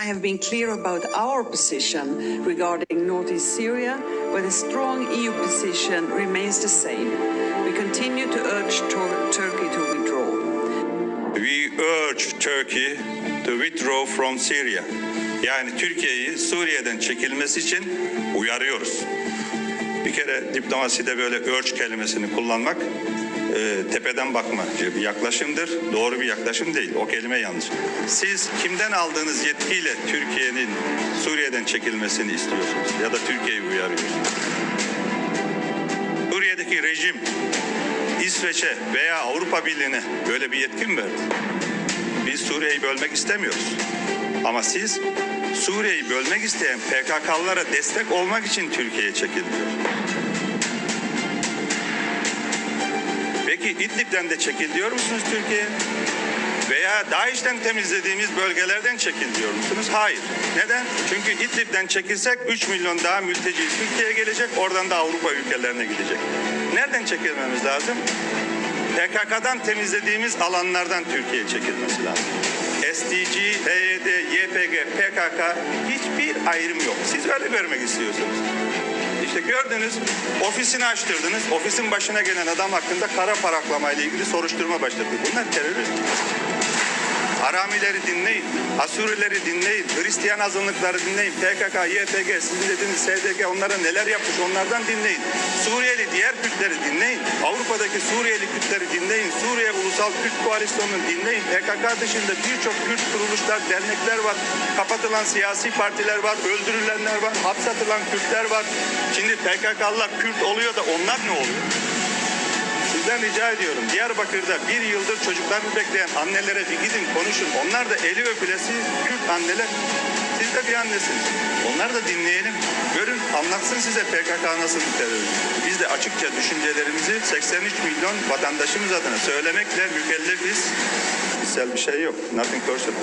I have been clear about our position regarding northeast Syria, where the strong EU position remains the same. We continue to urge Tur- Turkey to withdraw. We urge Turkey to withdraw from Syria. Yani Türkiye'yi Suriye'den çekilmesi için uyarıyoruz. Bir kere diplomaside böyle urge kelimesini kullanmak e, tepeden bakma bir yaklaşımdır. Doğru bir yaklaşım değil. O kelime yanlış. Siz kimden aldığınız yetkiyle Türkiye'nin Suriye'den çekilmesini istiyorsunuz ya da Türkiye'yi uyarıyorsunuz? Suriye'deki rejim İsveç'e veya Avrupa Birliği'ne böyle bir yetki mi verdi? Biz Suriye'yi bölmek istemiyoruz. Ama siz Suriye'yi bölmek isteyen PKK'lılara destek olmak için Türkiye'ye çekilmiyor. Peki İdlib'den de çekil diyor musunuz Türkiye? Veya DAEŞ'ten temizlediğimiz bölgelerden çekil diyor musunuz? Hayır. Neden? Çünkü İdlib'den çekilsek 3 milyon daha mülteci Türkiye'ye gelecek, oradan da Avrupa ülkelerine gidecek. Nereden çekilmemiz lazım? PKK'dan temizlediğimiz alanlardan Türkiye'ye çekilmesi lazım. SDG, PYD, YPG, PKK hiçbir ayrım yok. Siz öyle görmek istiyorsunuz. İşte gördünüz, ofisini açtırdınız. Ofisin başına gelen adam hakkında kara paraklamayla ilgili soruşturma başladı. Bunlar terörist. Haramileri dinleyin, Asurileri dinleyin, Hristiyan azınlıkları dinleyin, PKK, YPG, sizin dediğiniz SDG onlara neler yapmış onlardan dinleyin. Suriyeli diğer Kürtleri dinleyin, Avrupa'daki Suriyeli Kürtleri dinleyin, Suriye Ulusal Kürt Koalisyonu'nu dinleyin. PKK dışında birçok Kürt kuruluşlar, dernekler var, kapatılan siyasi partiler var, öldürülenler var, hapsatılan Kürtler var. Şimdi PKK'lılar Kürt oluyor da onlar ne oluyor? Sizden rica ediyorum. Diyarbakır'da bir yıldır çocuklarını bekleyen annelere bir gidin konuşun. Onlar da eli öpülesi Kürt anneler. Siz de bir annesiniz. Onlar da dinleyelim. Görün anlatsın size PKK nasıl terörist. Biz de açıkça düşüncelerimizi 83 milyon vatandaşımız adına söylemekle mükellefiz. Kişisel bir şey yok. Nothing personal.